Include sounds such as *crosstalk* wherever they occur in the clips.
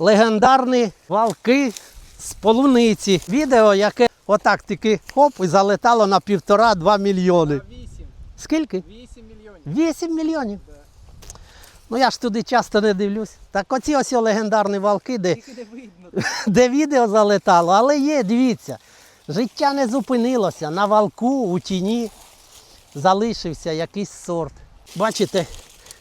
легендарні валки з полуниці. Відео, яке отак тільки хоп і залетало на півтора-два мільйони. 8. Скільки? 8 мільйонів. 8 мільйонів. Ну я ж туди часто не дивлюсь. Так оці ось легендарні валки, де, Тільки видно. *laughs* де відео залетало, але є, дивіться. Життя не зупинилося. На валку у тіні залишився якийсь сорт. Бачите,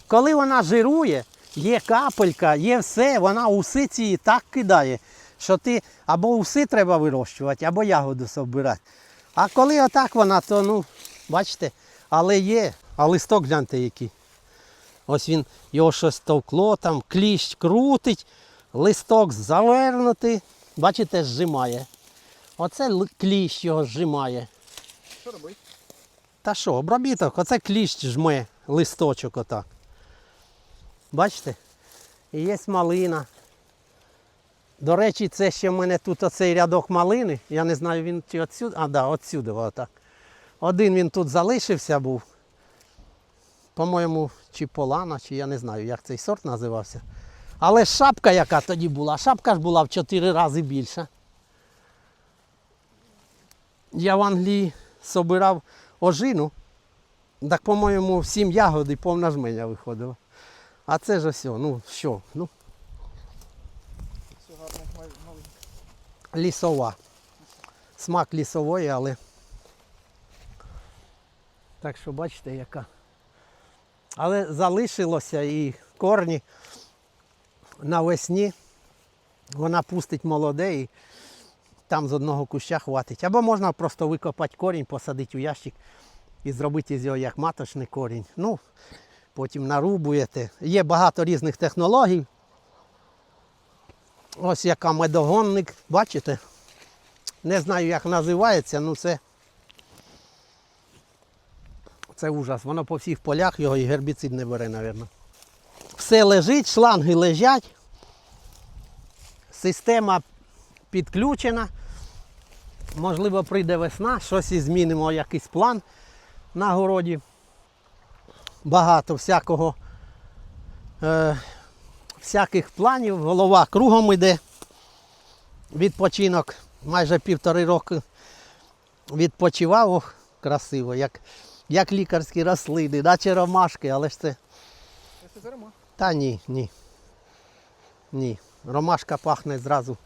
коли вона жирує, є капелька, є все, вона уси ці так кидає, що ти або уси треба вирощувати, або ягоду собирати. А коли отак вона, то ну, бачите, але є. А листок гляньте який. Ось він його щось товкло, там кліщ крутить, листок завернутий. Бачите, зжимає. Оце кліщ його зжимає. Що робити? Та що, обробіток, оце кліщ жме, листочок отак. Бачите? І є малина. До речі, це ще в мене тут оцей рядок малини. Я не знаю, він чи отсюди. А, да, отсюди, отак. Один він тут залишився був. По-моєму, чи полана, чи я не знаю, як цей сорт називався. Але шапка, яка тоді була, шапка ж була в 4 рази більша. Я в Англії собирав ожину, так, по-моєму, всім ягоди повна жменя виходила. А це ж ось, ну що, ну, Все лісова. Смак лісової, але. Так що бачите, яка. Але залишилося і корні навесні. Вона пустить молоде і там з одного куща хватить. Або можна просто викопати корінь, посадити у ящик і зробити з його як маточний корінь. Ну, потім нарубуєте. Є багато різних технологій. Ось яка медогонник, бачите? Не знаю, як називається, ну це. Це ужас. Воно по всіх полях його і гербіцид не бере, мабуть. Все лежить, шланги лежать. Система підключена. Можливо, прийде весна, щось і змінимо, якийсь план на городі. Багато всякого, е, всяких планів, голова кругом йде. Відпочинок майже півтори роки відпочивав Ох, красиво, як, як лікарські рослини, наче ромашки, але ж це. Це зарема. Та ні, ні. Ні. Ромашка пахне зразу.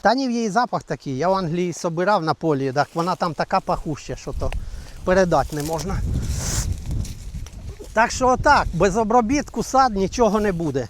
Та ні, в її запах такий. Я в Англії собирав на полі, так вона там така пахуща, що то передати не можна. Так що отак, без обробітку сад нічого не буде.